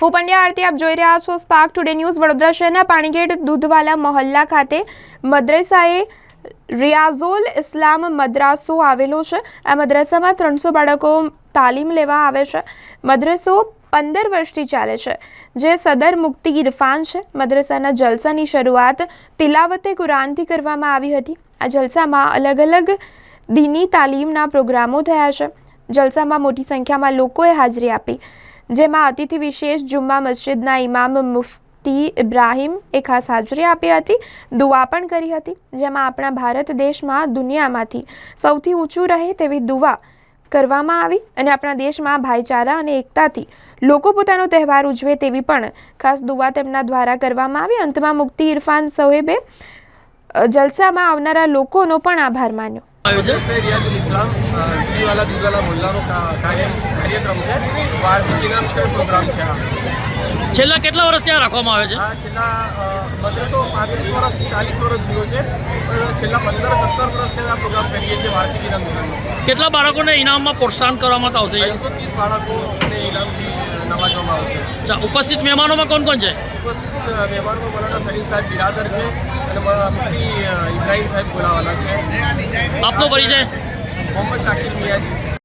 હું પંડ્યા આરતી, આપ જોઈ રહ્યા છો સ્પાર્ક ટુડે ન્યૂઝ વડોદરા શહેરના પાણીગેટ દૂધવાલા મહોલ્લા ખાતે મદ્રેસાએ રિયાઝોલ ઇસ્લામ મદ્રાસો આવેલો છે. આ મદ્રાસામાં ત્રણસો બાળકો તાલીમ લેવા આવે છે. મદ્રસો પંદર વર્ષથી ચાલે છે. જે સદર મુક્તિ ઇરફાન છે. મદ્રસાના જલસાની શરૂઆત તિલાવતે કુરાનથી કરવામાં આવી હતી. આ જલસામાં અલગ અલગ દીની તાલીમના પ્રોગ્રામો થયા છે. જલસામાં મોટી સંખ્યામાં લોકોએ હાજરી આપી. જેમાં અતિથિ વિશેષ જુમ્મા મસ્જિદના ઇમામ મુફતી ઇબ્રાહિમ એ ખાસ હાજરી આપી હતી. દુઆ પણ કરી હતી, જેમાં આપણા ભારત દેશમાં દુનિયામાંથી સૌથી ઊંચું રહે તેવી દુઆ કરવામાં આવી અને આપણા દેશમાં ભાઈચારા અને એકતાથી લોકો પોતાનો તહેવાર ઉજવે તેવી પણ ખાસ દુવા તેમના દ્વારા કરવામાં આવી. અંતમાં મુક્તિ ઇરફાન સોહેબે જલસામાં આવનારા લોકોનો પણ આભાર માન્યો. રિયાદુલ ઇસ્લામ અ, જુદીવાલા દુધવાલા મોલ્લાનો કાર્ય કાર્યક્રમ છે. વાર્ષિક ઇનામતર પ્રોગ્રામ છે આ? છેલ્લા કેટલા વર્ષ ત્યાં રાખવામાં આવે છે? આ છેલ્લા પંદરસો પાંત્રીસ વર્ષ ચાલીસ વર્ષ જૂનો છે. પણ છેલ્લા પંદર સત્તર વર્ષથી આ પ્રોગ્રામ કરીએ છીએ વાર્ષિક ઇનામ કેટલા બાળકોને ઇનામમાં પ્રોત્સાહન કરવામાં આવશે? એકસો ત્રીસ બાળકોને ઇનામથી નવાજવામાં આવશે. અચ્છા, ઉપસ્થિત મહેમાનોમાં કોણ કોણ છે? ઉપસ્થિત મહેમાનોમાં બોલાવવાના સલીમ સાહેબ બિરાદર છે અને મુફ્તી મુફતી ઇબ્રાહિમ સાહેબ બોલાવાના છે. આપનો પરિચય? મોહમ્મદ શાકિર મિયાજી.